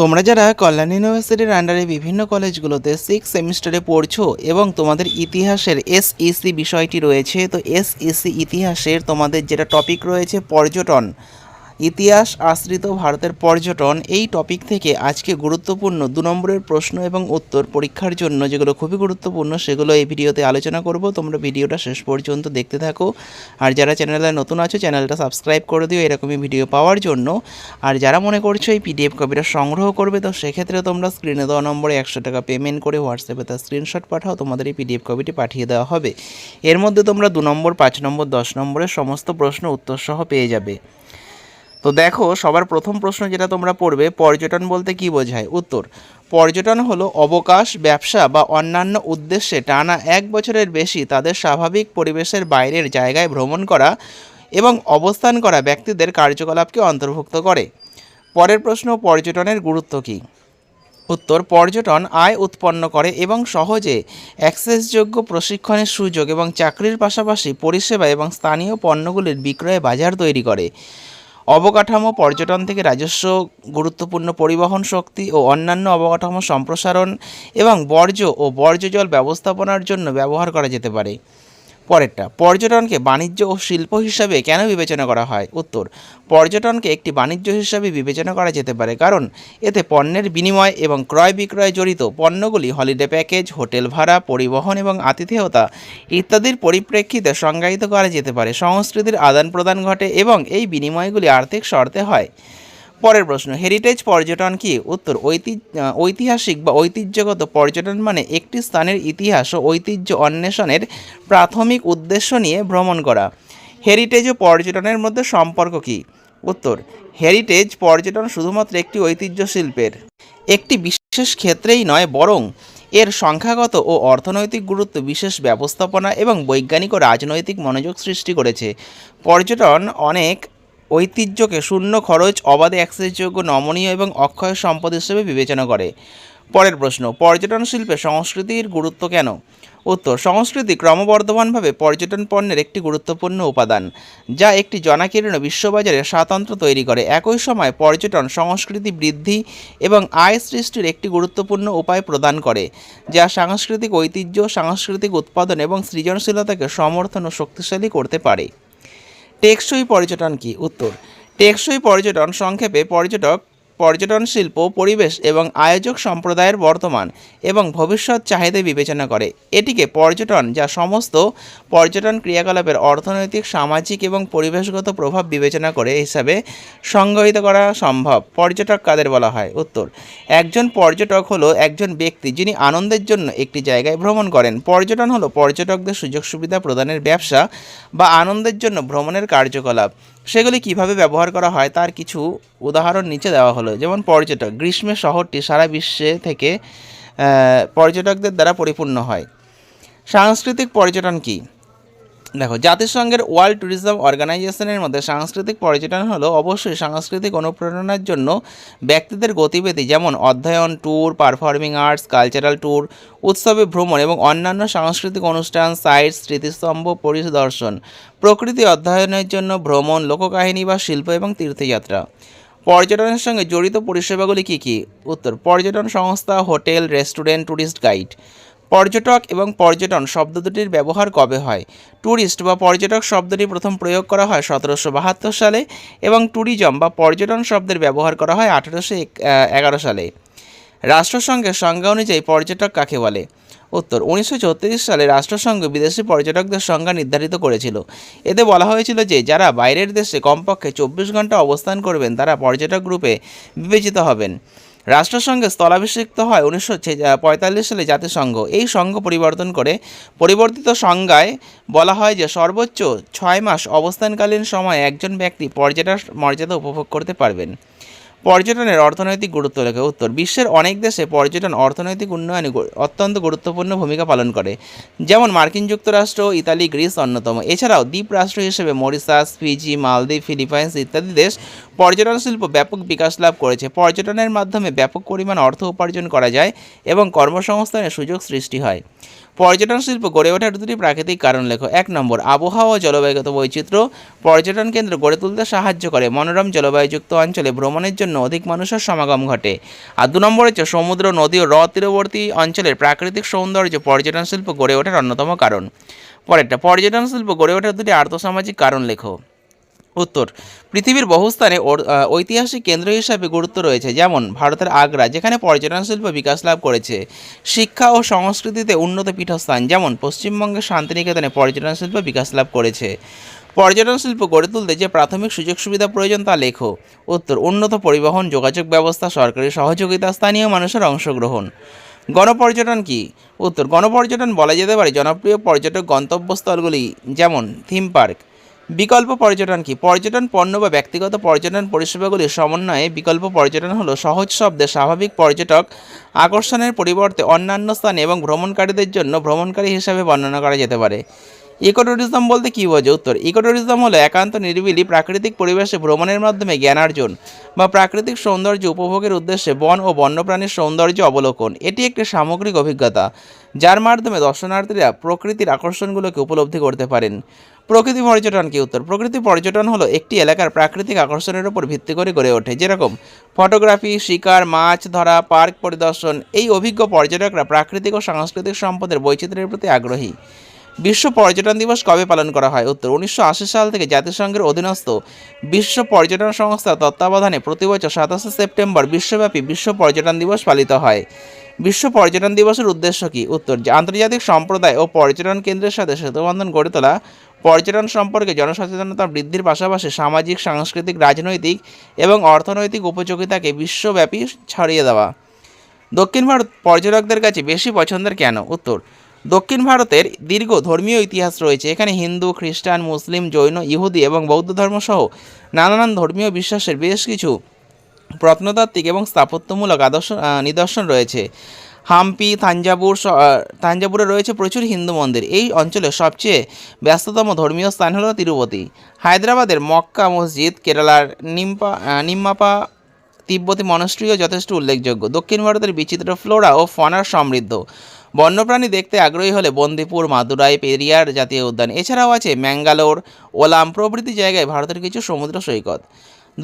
তোমরা যারা কল্যাণ ইউনিভার্সিটির আন্ডারে বিভিন্ন কলেজগুলোতে সিক্স সেমিস্টারে পড়ছো এবং তোমাদের ইতিহাসের এসইসি বিষয়টি রয়েছে, তো এসইসি ইতিহাসের তোমাদের যেটা টপিক রয়েছে, পর্যটন। ইতিহাস আশ্রিত ভারতের পর্যটন এই টপিক থেকে আজকে গুরুত্বপূর্ণ দু নম্বরের প্রশ্ন এবং উত্তর পরীক্ষার জন্য যেগুলো খুবই গুরুত্বপূর্ণ সেগুলো এই ভিডিওতে আলোচনা করব। তোমরা ভিডিওটা শেষ পর্যন্ত দেখতে থাকো। আর যারা চ্যানেলে নতুন আছো, চ্যানেলটা সাবস্ক্রাইব করে দিও এরকমই ভিডিও পাওয়ার জন্য। আর যারা মনে করছ এই পিডিএফ কপিটা সংগ্রহ করবে, তো সেক্ষেত্রে তোমরা স্ক্রিনে দেওয়া নম্বরে একশো টাকা পেমেন্ট করে হোয়াটসঅ্যাপে তার স্ক্রিনশট পাঠাও, তোমাদের এই পিডিএফ কপিটি পাঠিয়ে দেওয়া হবে। এর মধ্যে তোমরা দু নম্বর, পাঁচ নম্বর, দশ নম্বরের সমস্ত প্রশ্ন উত্তর সহ পেয়ে যাবে। তো দেখো, সবার প্রথম প্রশ্ন যেটা তোমরা পড়বে, পর্যটন বলতে কি বোঝায়? উত্তর, পর্যটন হলো অবকাশ, ব্যবসা বা অন্যান্য উদ্দেশ্যে টানা এক বছরের বেশি তাদের স্বাভাবিক পরিবেশের বাইরের জায়গায় ভ্রমণ করা এবং অবস্থান করা ব্যক্তিদের কার্যকলাপকে অন্তর্ভুক্ত করে। পরের প্রশ্ন, পর্যটনের গুরুত্ব কী? উত্তর, পর্যটন আয় উৎপন্ন করে এবং সহজে অ্যাক্সেসযোগ্য প্রশিক্ষণের সুযোগ এবং চাকরির পাশাপাশি পরিষেবা এবং স্থানীয় পণ্যগুলির বিক্রয়ে বাজার তৈরি করে। অবকাঠামো, পর্যটন থেকে রাজস্ব, গুরুত্বপূর্ণ পরিবহন শক্তি ও অন্যান্য অবকাঠামো সম্প্রসারণ এবং বর্জ্য ও বর্জ্য জল ব্যবস্থাপনার জন্য ব্যবহার করা যেতে পারে। পরেরটা, পর্যটনকে বাণিজ্য ও শিল্প হিসাবে কেন বিবেচনা করা হয়? উত্তর, পর্যটনকে একটি বাণিজ্য হিসাবে বিবেচনা করা যেতে পারে কারণ এতে পণ্যের বিনিময় এবং ক্রয় বিক্রয় জড়িত পণ্যগুলি হলিডে প্যাকেজ হোটেল ভাড়া, পরিবহন এবং আতিথেয়তা ইত্যাদির পরিপ্রেক্ষিতে সংজ্ঞায়িত করা যেতে পারে। সংস্কৃতির আদান প্রদান ঘটে এবং এই বিনিময়গুলি আর্থিক শর্তে হয়। পরের প্রশ্ন হেরিটেজ পর্যটন কি? উত্তর ঐতিহ্য ঐতিহাসিক বা ঐতিহ্যগত পর্যটন মানে একটি স্থানের ইতিহাস ও ঐতিহ্য অন্বেষণের প্রাথমিক উদ্দেশ্য নিয়ে ভ্রমণ করা। হেরিটেজ ও পর্যটনের মধ্যে সম্পর্ক কি? উত্তর হেরিটেজ পর্যটন শুধুমাত্র একটি ঐতিহ্য শিল্পের, একটি বিশেষ ক্ষেত্রেই নয়, বরং এর সংখ্যাগত ও অর্থনৈতিক গুরুত্ব, বিশেষ ব্যবস্থাপনা এবং বৈজ্ঞানিক ও রাজনৈতিক মনোযোগ সৃষ্টি করেছে। পর্যটন অনেক ঐতিহ্যকে শূন্য খরচ, অবাধে অ্যাক্সেসযোগ্য নমনীয় এবং অক্ষয় সম্পদ হিসেবে বিবেচনা করে। পরের প্রশ্ন, পর্যটন শিল্পে সংস্কৃতির গুরুত্ব কেন? উত্তর, সংস্কৃতি ক্রমবর্ধমানভাবে পর্যটন পণ্যের একটি গুরুত্বপূর্ণ উপাদান, যা একটি জনাকীর্ণ বিশ্ববাজারে স্বাতন্ত্র্য তৈরি করে। একই সময় পর্যটন সংস্কৃতি বৃদ্ধি এবং আয় সৃষ্টির একটি গুরুত্বপূর্ণ উপায় প্রদান করে, যা সাংস্কৃতিক ঐতিহ্য, সাংস্কৃতিক উৎপাদন এবং সৃজনশীলতাকে সমর্থন ও শক্তিশালী করতে পারে। টেকসই পর্যটন কি? উত্তর টেকসই পর্যটন সংক্ষেপে পর্যটক পর্যটন, শিল্প, পরিবেশ এবং আয়োজক সম্প্রদায়ের বর্তমান এবং ভবিষ্যৎ চাহিদা বিবেচনা করে। এটিকে পর্যটন যা সমস্ত পর্যটন ক্রিয়াকলাপের অর্থনৈতিক, সামাজিক এবং পরিবেশগত প্রভাব বিবেচনা করে হিসাবে সংজ্ঞায়িত করা সম্ভব পর্যটক কাদের বলা হয়। উত্তর, একজন পর্যটক হলো একজন ব্যক্তি যিনি আনন্দের জন্য একটি জায়গায় ভ্রমণ করেন। পর্যটন হলো পর্যটকদের সুযোগ সুবিধা প্রদানের ব্যবসা বা আনন্দের জন্য ভ্রমণের কার্যকলাপ। সেগুলি কীভাবে ব্যবহার করা হয় তার কিছু উদাহরণ নিচে দেওয়া হলো। যেমন পর্যটক গ্রীষ্মে শহরটি সারা বিশ্বে থেকে পর্যটকদের দ্বারা পরিপূর্ণ হয়। সাংস্কৃতিক পর্যটন কি? দেখো, জাতিসংঘের ওয়ার্ল্ড ট্যুরিজম অর্গানাইজেশনের মধ্যে সাংস্কৃতিক পর্যটন হলো অবশ্যই সাংস্কৃতিক অনুপ্রেরণার জন্য ব্যক্তিদের গতিবিধি, যেমন অধ্যয়ন tour performing arts cultural tour উৎসবে ভ্রমণ এবং অন্যান্য সাংস্কৃতিক অনুষ্ঠান সাইট স্মৃতিস্তম্ভ, পরিদর্শন, প্রকৃতি অধ্যয়নের জন্য ভ্রমণ, লোককাহিনী বা শিল্প এবং তীর্থযাত্রা। পর্যটনের সঙ্গে জড়িত পরিষেবাগুলি কী কী? উত্তর, পর্যটন সংস্থা, হোটেল, রেস্টুরেন্ট, ট্যুরিস্ট গাইড। পর্যটক এবং পর্যটন শব্দ দুটির ব্যবহার কবে হয়? ট্যুরিস্ট বা পর্যটক শব্দটি প্রথম প্রয়োগ করা হয় সতেরোশো বাহাত্তর সালে এবং ট্যুরিজম বা পর্যটন শব্দের ব্যবহার করা হয় আঠেরোশো এগারো সালে। রাষ্ট্রসংঘের সংজ্ঞা অনুযায়ী পর্যটক কাকে বলে? উত্তর, উনিশশো চৌত্রিশ সালে রাষ্ট্রসংঘ বিদেশি পর্যটকদের সংজ্ঞা নির্ধারিত করেছিল। এতে বলা হয়েছিল যে, যারা বাইরের দেশে কমপক্ষে চব্বিশ ঘণ্টা অবস্থান করবেন, তারা পর্যটক গ্রুপে বিবেচিত হবেন। রাষ্ট্রসংঘে স্থলাভিষিক্ত হয় উনিশশো পঁয়তাল্লিশ সালে জাতিসংঘ। এই সংঘ পরিবর্তন করে পরিবর্তিত সংজ্ঞায় বলা হয় যে সর্বোচ্চ ছয় মাস অবস্থানকালীন সময়ে একজন ব্যক্তি পর্যটক মর্যাদা উপভোগ করতে পারবেন। পর্যটনের অর্থনৈতিক গুরুত্ব লেখে উত্তর, বিশ্বের অনেক দেশে পর্যটন অর্থনৈতিক উন্নয়নে অত্যন্ত গুরুত্বপূর্ণ ভূমিকা পালন করে। যেমন মার্কিন যুক্তরাষ্ট্র, ইতালি, গ্রিস অন্যতম। এছাড়াও দ্বীপ রাষ্ট্র হিসেবে মরিশাস, ফিজি, মালদ্বীপ, ফিলিপাইন্স ইত্যাদি দেশ পর্যটন শিল্প ব্যাপক বিকাশ লাভ করেছে। পর্যটনের মাধ্যমে ব্যাপক পরিমাণ অর্থ উপার্জন করা যায় এবং কর্মসংস্থানের সুযোগ সৃষ্টি হয়। পর্যটন শিল্প গড়ে ওঠার দুটি প্রাকৃতিক কারণ লেখো। এক নম্বর, আবহাওয়া ও জলবায়ুগত বৈচিত্র্য। পর্যটন কেন্দ্র গড়ে তুলতে সাহায্য করে। মনোরম জলবায়ুযুক্ত অঞ্চলে ভ্রমণের জন্য অধিক মানুষের সমাগম ঘটে। আর দু নম্বর হচ্ছে, সমুদ্র, নদী ও হ্রদ তীরবর্তী অঞ্চলের প্রাকৃতিক সৌন্দর্য পর্যটন শিল্প গড়ে ওঠার অন্যতম কারণ। পরেরটা, পর্যটন শিল্প গড়ে ওঠার দুটি আর্থসামাজিক কারণ লেখো। উত্তর। পৃথিবীর বহু স্থানে ঐতিহাসিক কেন্দ্র হিসাবে গুরুত্ব রয়েছে, যেমন ভারতের আগ্রা, যেখানে পর্যটন শিল্প বিকাশ লাভ করেছে। শিক্ষা ও সংস্কৃতিতে উন্নত পীঠস্থান, যেমন পশ্চিমবঙ্গের শান্তিনিকেতনে পর্যটন শিল্প বিকাশ লাভ করেছে। পর্যটন শিল্প গড়ে তুলতে যে প্রাথমিক সুযোগ সুবিধা প্রয়োজন তা লেখো। উত্তর, উন্নত পরিবহন, যোগাযোগ ব্যবস্থা, সরকারি সহযোগিতা, স্থানীয় মানুষের অংশগ্রহণ। গণপর্যটন কি? উত্তর, গণপর্যটন বলা যেতে পারে জনপ্রিয় পর্যটক গন্তব্যস্থলগুলি, যেমন থিম পার্ক বিকল্প পর্যটন কি? পর্যটন পণ্য বা ব্যক্তিগত পর্যটন পরিষেবাগুলির সমন্বয়ে বিকল্প পর্যটন হলো সহজ শব্দে স্বাভাবিক পর্যটক আকর্ষণের পরিবর্তে অন্যান্য স্থানে এবং ভ্রমণকারীদের জন্য ভ্রমণকারী হিসাবে বর্ণনা করা যেতে পারে। ইকো ট্যুরিজম বলতে কী বোঝে? উত্তর ইকো ট্যুরিজম হলো একান্ত নিরিবিলি প্রাকৃতিক পরিবেশে ভ্রমণের মাধ্যমে জ্ঞানার্জন বা প্রাকৃতিক সৌন্দর্য উপভোগের উদ্দেশ্যে বন ও বন্যপ্রাণীর সৌন্দর্য অবলোকন। এটি একটি সামগ্রিক অভিজ্ঞতা। যার মাধ্যমে দর্শনার্থীরা প্রকৃতির আকর্ষণগুলোকে উপলব্ধি করতে পারেন। প্রকৃতি পর্যটন কি উত্তর? প্রকৃতি পর্যটন হলো একটি এলাকার প্রাকৃতিক আকর্ষণের উপর ভিত্তি করে গড়ে ওঠে। যেরকম ফটোগ্রাফি, শিকার, মাছ ধরা, পার্ক পরিদর্শন, এই অভিজ্ঞ পর্যটকরা প্রাকৃতিক ও সাংস্কৃতিক সম্পদের বৈচিত্র্যের প্রতি আগ্রহী। বিশ্ব পর্যটন দিবস কবে পালন করা হয়? উত্তর, উনিশশো আশি সাল থেকে জাতিসংঘের অধীনস্থ বিশ্ব পর্যটন সংস্থা তত্ত্বাবধানে প্রতি বছর সাতাশে সেপ্টেম্বর বিশ্বব্যাপী বিশ্ব পর্যটন দিবস পালিত হয়। বিশ্ব পর্যটন দিবসের উদ্দেশ্য কী? উত্তর, যে আন্তর্জাতিক সম্প্রদায় ও পর্যটন কেন্দ্রের সাথে সেতুবন্ধন গড়ে তোলা, পর্যটন সম্পর্কে জনসচেতনতা বৃদ্ধির পাশাপাশি সামাজিক, সাংস্কৃতিক, রাজনৈতিক এবং অর্থনৈতিক উপযোগিতাকে বিশ্বব্যাপী ছড়িয়ে দেওয়া। দক্ষিণ ভারত পর্যটকদের কাছে বেশি পছন্দের কেন? উত্তর, দক্ষিণ ভারতের দীর্ঘ ধর্মীয় ইতিহাস রয়েছে। এখানে হিন্দু, খ্রিস্টান, মুসলিম, জৈন, ইহুদি এবং বৌদ্ধ ধর্মসহ নানান ধর্মীয় বিশ্বাসের বেশ কিছু প্রত্নতাত্ত্বিক এবং স্থাপত্যমূলক আদর্শ নিদর্শন রয়েছে। হাম্পি, থাঞ্জাবুর থাঞ্জাবুরে রয়েছে প্রচুর হিন্দু মন্দির। এই অঞ্চলের সবচেয়ে ব্যস্ততম ধর্মীয় স্থান হলো তিরুপতি। হায়দ্রাবাদের মক্কা, মসজিদ, কেরালার নিম্পা নিম্মাপা, তিব্বতী মনস্ট্রিও যথেষ্ট উল্লেখযোগ্য। দক্ষিণ ভারতের বিচিত্র ফ্লোরা ও ফনার সমৃদ্ধ। বন্যপ্রাণী দেখতে আগ্রহী হলে বন্দিপুর, মাদুরাই, পেরিয়ার জাতীয় উদ্যান। এছাড়াও আছে ম্যাঙ্গালোর, ওলাম প্রভৃতি জায়গায় ভারতের কিছু সমুদ্র সৈকত।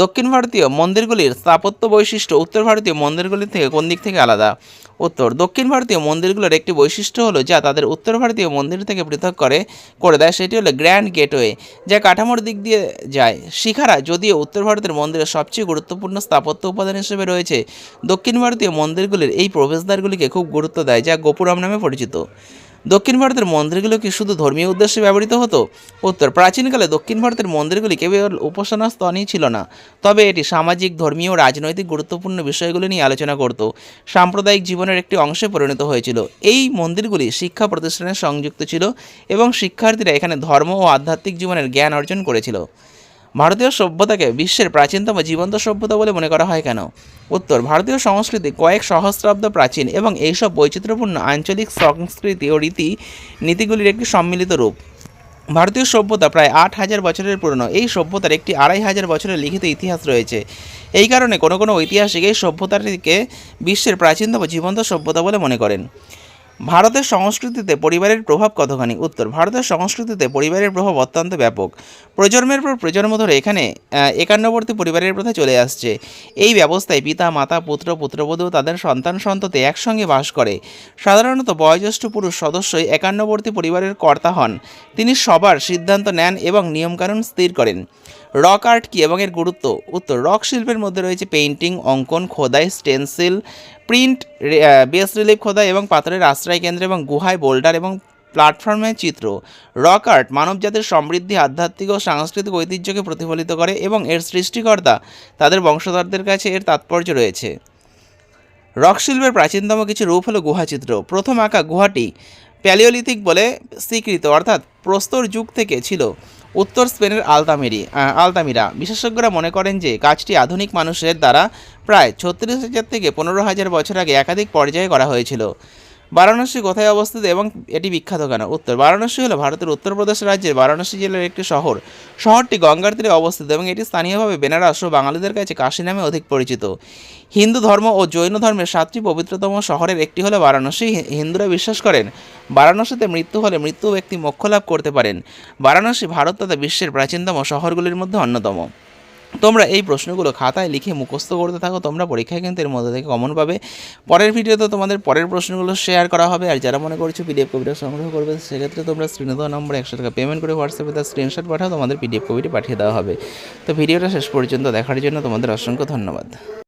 দক্ষিণ ভারতীয় মন্দিরগুলির স্থাপত্য বৈশিষ্ট্য উত্তর ভারতীয় মন্দিরগুলির থেকে কোন দিক থেকে আলাদা? উত্তর, দক্ষিণ ভারতীয় মন্দিরগুলোর একটি বৈশিষ্ট্য হলো যা তাদের উত্তর ভারতীয় মন্দির থেকে পৃথক করে করে দেয়, সেটি হলো গ্র্যান্ড গেটওয়ে, যা কাঠামোর দিক দিয়ে যায়। শিখারা, যদিও উত্তর ভারতের মন্দিরের সবচেয়ে গুরুত্বপূর্ণ স্থাপত্য উপাদান হিসেবে রয়েছে, দক্ষিণ ভারতীয় মন্দিরগুলির এই প্রবেশদ্বারগুলিকে খুব গুরুত্ব দেয়, যা গোপুরাম নামে পরিচিত। দক্ষিণ ভারতের মন্দিরগুলো কি শুধু ধর্মীয় উদ্দেশ্যে ব্যবহৃত হতো? উত্তর, প্রাচীনকালে দক্ষিণ ভারতের মন্দিরগুলি কেবল উপাসনা স্তনই ছিল না। তবে এটি সামাজিক, ধর্মীয় ও রাজনৈতিক গুরুত্বপূর্ণ বিষয়গুলি নিয়ে আলোচনা করত। সাম্প্রদায়িক জীবনের একটি অংশে পরিণত হয়েছিল। এই মন্দিরগুলি শিক্ষা প্রতিষ্ঠানে সংযুক্ত ছিল এবং শিক্ষার্থীরা এখানে ধর্ম ও আধ্যাত্মিক জীবনের জ্ঞান অর্জন করেছিল। ভারতীয় সভ্যতাকে বিশ্বের প্রাচীনতম জীবন্ত সভ্যতা বলে মনে করা হয় কেন? উত্তর, ভারতীয় সংস্কৃতি কয়েক সহস্রাব্দ প্রাচীন এবং এইসব বৈচিত্র্যপূর্ণ আঞ্চলিক সংস্কৃতি ও রীতি নীতিগুলির একটি সম্মিলিত রূপ। ভারতীয় সভ্যতা প্রায় আট হাজার বছরের পুরনো। এই সভ্যতার একটি আড়াই হাজার বছরের লিখিত ইতিহাস রয়েছে। এই কারণে কোনো কোনো ঐতিহাসিক এই সভ্যতাটিকে বিশ্বের প্রাচীনতম জীবন্ত সভ্যতা বলে মনে করেন। ভারতের সংস্কৃতিতে পরিবারের প্রভাব কতখানি? উত্তর, ভারতের সংস্কৃতিতে পরিবারের প্রভাব অত্যন্ত ব্যাপক। প্রজন্মের পর প্রজন্ম ধরে এখানে একান্নবর্তী পরিবারের প্রথা চলে আসছে। এই ব্যবস্থায় পিতা, মাতা, পুত্র, পুত্রবধূ, তাদের সন্তান সন্ততি একসঙ্গে বাস করে। সাধারণত বয়োজ্যেষ্ঠ পুরুষ সদস্যই একান্নবর্তী পরিবারের কর্তা হন। তিনি সবার সিদ্ধান্ত নেন এবং নিয়মকানুন স্থির করেন। রক আর্ট কী এবং এর গুরুত্ব? উত্তর, রক শিল্পের মধ্যে রয়েছে পেইন্টিং, অঙ্কন, খোদাই, স্টেনসিল, প্রিন্ট বেস রিলিফ খোদাই এবং পাথরের আশ্রয় কেন্দ্র এবং গুহায় বোল্ডার এবং প্ল্যাটফর্মের চিত্র। রক আর্ট মানবজাতির সমৃদ্ধি, আধ্যাত্মিক ও সাংস্কৃতিক ঐতিহ্যকে প্রতিফলিত করে এবং এর সৃষ্টিকর্তা তাদের বংশধরদের কাছে এর তাৎপর্য রয়েছে। রক শিল্পের প্রাচীনতম কিছু রূপ হলো গুহাচিত্র। প্রথম আঁকা গুহাটি প্যালিওলিথিক বলে স্বীকৃত, অর্থাৎ প্রস্তর যুগ থেকে ছিল। উত্তর স্পেনের আলতামিরি আলতামিরা। বিশেষজ্ঞরা মনে করেন যে কাজটি আধুনিক মানুষের দ্বারা প্রায় ছত্রিশ হাজার থেকে পনেরো হাজার বছর আগে একাধিক পর্যায়ে করা হয়েছিল। বারাণসী কোথায় অবস্থিত এবং এটি বিখ্যাত কেন? উত্তর, বারাণসী হলো ভারতের উত্তরপ্রদেশ রাজ্যের বারাণসী জেলার একটি শহর। শহরটি গঙ্গার তীরে অবস্থিত এবং এটি স্থানীয়ভাবে বেনারস ও বাঙালিদের কাছে কাশী নামে অধিক পরিচিত। হিন্দু ধর্ম ও জৈন ধর্মের সাতটি পবিত্রতম শহরের একটি হলো বারাণসী। হিন্দুরা বিশ্বাস করেন, বারাণসীতে মৃত্যু হলে মৃত্যু ব্যক্তি মোক্ষ লাভ করতে পারেন। বারাণসী ভারত তথা বিশ্বের প্রাচীনতম শহরগুলির মধ্যে অন্যতম। তোমরা এই প্রশ্নগুলো খাতায় লিখে মুখস্থ করতে থাকো, তোমরা পরীক্ষায় কিন্তু এর মধ্যে থেকে কমন পাবে। পরের ভিডিওতে তোমাদের পরের প্রশ্নগুলো শেয়ার করা হবে, আর যারা মনে করছ পিডিএফ কপিটা সংগ্রহ করবে, সেক্ষেত্রে তোমরা স্ক্রিনে দেওয়া নম্বরে একশো টাকা পেমেন্ট করে হোয়াটসঅ্যাপে তার স্ক্রিনশট পাঠাও, তোমাদের পিডিএফ কপিটি পাঠিয়ে দেওয়া হবে। তো ভিডিওটা শেষ পর্যন্ত দেখার জন্য তোমাদের অসংখ্য ধন্যবাদ।